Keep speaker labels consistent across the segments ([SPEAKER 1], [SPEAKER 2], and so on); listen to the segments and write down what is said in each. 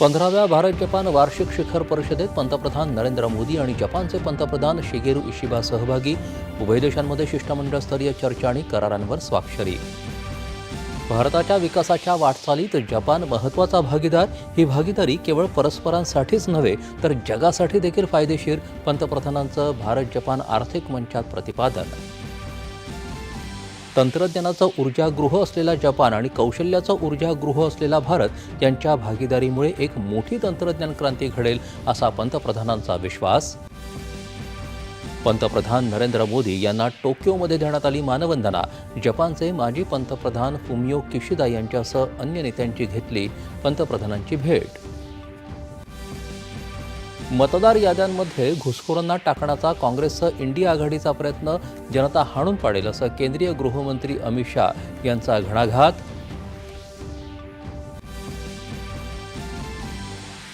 [SPEAKER 1] पंधराव्या भारत जपान वार्षिक शिखर परिषदेत पंतप्रधान नरेंद्र मोदी आणि जपानचे पंतप्रधान शिगेरू इशिबा सहभागी. उभय देशांमध्ये शिष्टमंडळस्तरीय चर्चा आणि करारांवर स्वाक्षरी. भारताच्या विकासाच्या वाटचालीत जपान महत्त्वाचा भागीदार. ही भागीदारी केवळ परस्परांसाठीच नव्हे तर जगासाठी देखील फायदेशीर. पंतप्रधानांचं भारत जपान आर्थिक मंचात प्रतिपादन. तंत्रज्ञानाचं ऊर्जागृह असलेला जपान आणि कौशल्याचं ऊर्जागृह असलेला भारत यांच्या भागीदारीमुळे एक मोठी तंत्रज्ञान क्रांती घडेल असा पंतप्रधानांचा विश्वास. पंतप्रधान नरेंद्र मोदी यांना टोक्योमध्ये देण्यात आली मानवंदना. जपानचे माजी पंतप्रधान फुमियो किशिदा यांच्यासह अन्य नेत्यांची घेतली पंतप्रधानांची भेट. मतदार याद्यांमध्ये घुसखोरांना टाकण्याचा काँग्रेससह इंडिया आघाडीचा प्रयत्न जनता हाणून पाडेल असं केंद्रीय गृहमंत्री अमित शाह यांचा घणाघात.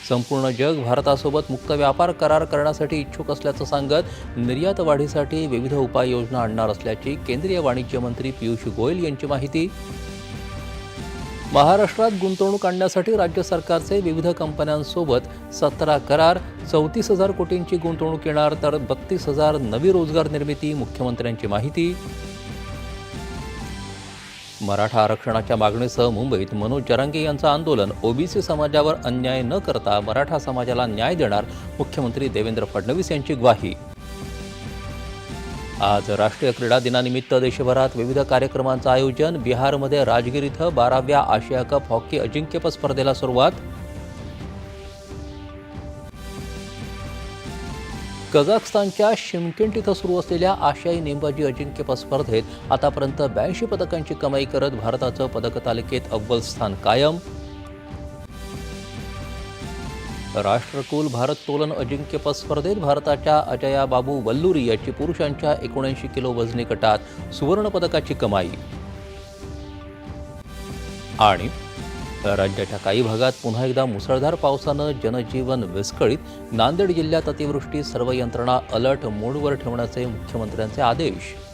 [SPEAKER 1] संपूर्ण जग भारतासोबत मुक्त व्यापार करार करण्यासाठी इच्छुक असल्याचं सांगत निर्यात वाढीसाठी विविध उपाययोजना आणणार असल्याची केंद्रीय वाणिज्य मंत्री पियुष गोयल यांची माहिती. महाराष्ट्रात गुंतवणूक आणण्यासाठी राज्य सरकारचे विविध कंपन्यांसोबत सतरा करार चौतीस हजार कोटींची गुंतवणूक येणार तर बत्तीस हजार नवी रोजगार निर्मिती मुख्यमंत्र्यांची माहिती. मराठा आरक्षणाच्या मागणीसह मुंबईत मनोज जरांगे यांचं आंदोलन ओबीसी समाजावर अन्याय न करता मराठा समाजाला न्याय देणार मुख्यमंत्री देवेंद्र फडणवीस यांची ग्वाही. आज राष्ट्रीय क्रीडा दिनानिमित्त देशभरात विविध कार्यक्रमांचं आयोजन बिहारमध्ये राजगीर इथं बाराव्या आशिया कप हॉकी अजिंक्यपद स्पर्धेला सुरुवात. कझाकस्तानच्या शिमकेंट इथं सुरू असलेल्या आशियाई नेमबाजी अजिंक्यपद स्पर्धेत आतापर्यंत ब्याऐंशी पदकांची कमाई करत भारताचं पदक तालिकेत अव्वल स्थान कायम. राष्ट्रकुल भारत्तोलन अजिंक्यपद स्पर्धेत भारताच्या अजया बाबू वल्लुरी याची पुरुषांच्या एकोणऐंशी किलो वजनी गटात सुवर्णपदकाची कमाई. आणि राज्याच्या काही भागात पुन्हा एकदा मुसळधार पावसानं जनजीवन विस्कळीत. नांदेड जिल्ह्यात अतिवृष्टी सर्व यंत्रणा अलर्ट मोडवर ठेवण्याचे मुख्यमंत्र्यांचे आदेश.